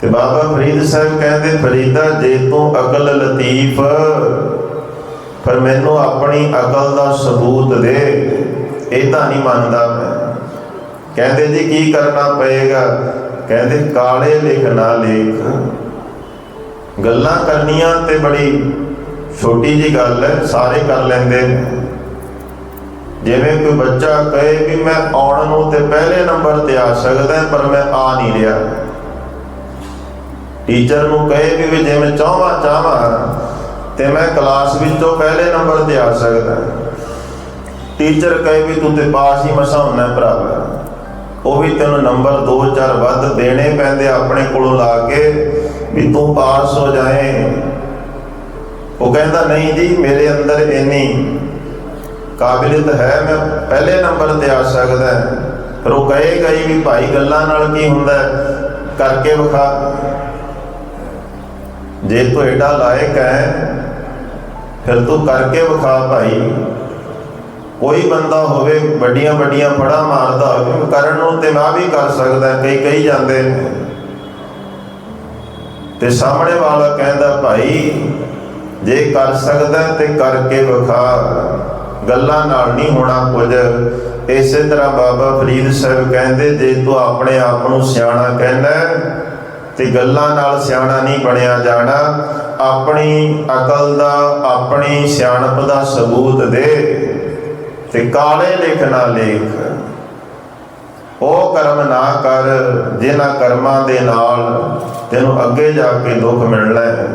ਤੇ ਬਾਬਾ ਫਰੀਦ ਸਾਹਿਬ ਕਹਿੰਦੇ, ਫਰੀਦਾ ਜੇ ਤੂੰ ਅਕਲ ਲਤੀਫ, ਪਰ ਮੈਨੂੰ ਆਪਣੀ ਅਕਲ ਦਾ ਸਬੂਤ ਦੇ, ਇਹ ਤਾਂ ਨਹੀਂ ਮੰਨਦਾ ਮੈਂ। ਕਹਿੰਦੇ, ਜੀ ਕੀ ਕਰਨਾ ਪਏਗਾ? ਕਹਿੰਦੇ, ਕਾਲੇ ਲਿਖ ਨਾ ਲੇਖ। ਗੱਲਾਂ ਕਰਨੀਆਂ ਤੇ ਬੜੀ ਛੋਟੀ ਜੀ ਗੱਲ ਹੈ, ਸਾਰੇ ਕਰ ਲੈਂਦੇ ਜਿਵੇਂ ਕੋਈ ਬੱਚਾ ਕਹੇ ਵੀ, ਮੈਂ ਆਉਣ ਨੂੰ ਤੇ ਪਹਿਲੇ ਨੰਬਰ ਤੇ ਆ ਸਕਦਾ, ਪਰ ਮੈਂ ਆ ਨਹੀਂ ਰਿਹਾ। ਟੀਚਰ ਨੂੰ ਕਹੇ ਵੀ ਜੇ ਮੈਂ ਚਾਹਾਂ ਚਾਹਾਂ ਤੇ ਮੈਂ ਕਲਾਸ ਵਿੱਚੋਂ ਪਹਿਲੇ ਨੰਬਰ ਤੇ ਆ ਸਕਦਾ ਟੀਚਰ ਕਹੇ ਵੀ ਤੂੰ ਤੇ ਪਾਸ ਹੀ ਮਸਾ ਹੁੰਨਾ ਭਰਾਵਾ ਉਹ ਵੀ ਤੈਨੂੰ ਨੰਬਰ 2-4 ਵੱਧ ਦੇਣੇ ਪੈਂਦੇ ਆਪਣੇ ਕੋਲੋਂ ਲਾ ਕੇ ਵੀ ਤੂੰ ਪਾਸ ਹੋ ਜਾਏ। ਉਹ ਕਹਿੰਦਾ, ਨਹੀਂ ਜੀ, ਮੇਰੇ ਅੰਦਰ ਇੰਨੀ ਕਾਬਲੀਅਤ ਹੈ, ਮੈਂ ਪਹਿਲੇ ਨੰਬਰ ਤੇ ਆ ਸਕਦਾ ਫਿਰ ਉਹ ਕਹੇਗਾ ਹੀ ਵੀ, ਭਾਈ, ਗੱਲਾਂ ਨਾਲ ਕੀ ਹੁੰਦਾ ਕਰਕੇ ਵਿਖਾ। ਜੇ ਤੂੰ ਐਡਾ ਲਾਇਕ ਹੈ, ਫਿਰ ਤੂੰ ਕਰਕੇ ਵਿਖਾ ਭਾਈ। ਕੋਈ ਬੰਦਾ ਹੋਵੇ, ਵੱਡੀਆਂ ਵੱਡੀਆਂ ਫੜਾ ਮਾਰਦਾ ਹੋਵੇ ਕਰਨ ਨੂੰ ਤੇ ਮੈਂ ਵੀ ਕਰ ਸਕਦਾ ਕਈ ਕਈ ਜਾਂਦੇ ਨੇ। ਤੇ ਸਾਹਮਣੇ ਵਾਲਾ ਕਹਿੰਦਾ, ਭਾਈ, ਜੇ ਕਰ ਸਕਦਾ ਤੇ ਕਰਕੇ ਵਿਖਾ। ਗੱਲਾਂ ਨਾਲ ਨਹੀਂ ਹੋਣਾ ਕੁਝ। ਇਸੇ ਤਰ੍ਹਾਂ ਬਾਬਾ ਫਰੀਦ ਸਾਹਿਬ ਕਹਿੰਦੇ, ਜੇ ਤੂੰ ਆਪਣੇ ਆਪ ਨੂੰ ਸਿਆਣਾ ਕਹਿੰਦਾ ਤੇ ਗੱਲਾਂ ਨਾਲ ਸਿਆਣਾ ਨਹੀਂ ਬਣਿਆ ਜਾਣਾ। ਆਪਣੀ ਅਕਲ ਦਾ, ਆਪਣੀ ਸਿਆਣਪ ਦਾ ਸਬੂਤ ਦੇ ਤੇ ਕਾਲੇ ਲਿਖ ਨਾ ਲੇਖ। ਉਹ ਕਰਮ ਨਾ ਕਰ, ਜਿਨ੍ਹਾਂ ਕਰਮਾਂ ਦੇ ਨਾਲ ਤੈਨੂੰ ਅੱਗੇ ਜਾ ਕੇ ਦੁੱਖ ਮਿਲਣਾ ਹੈ।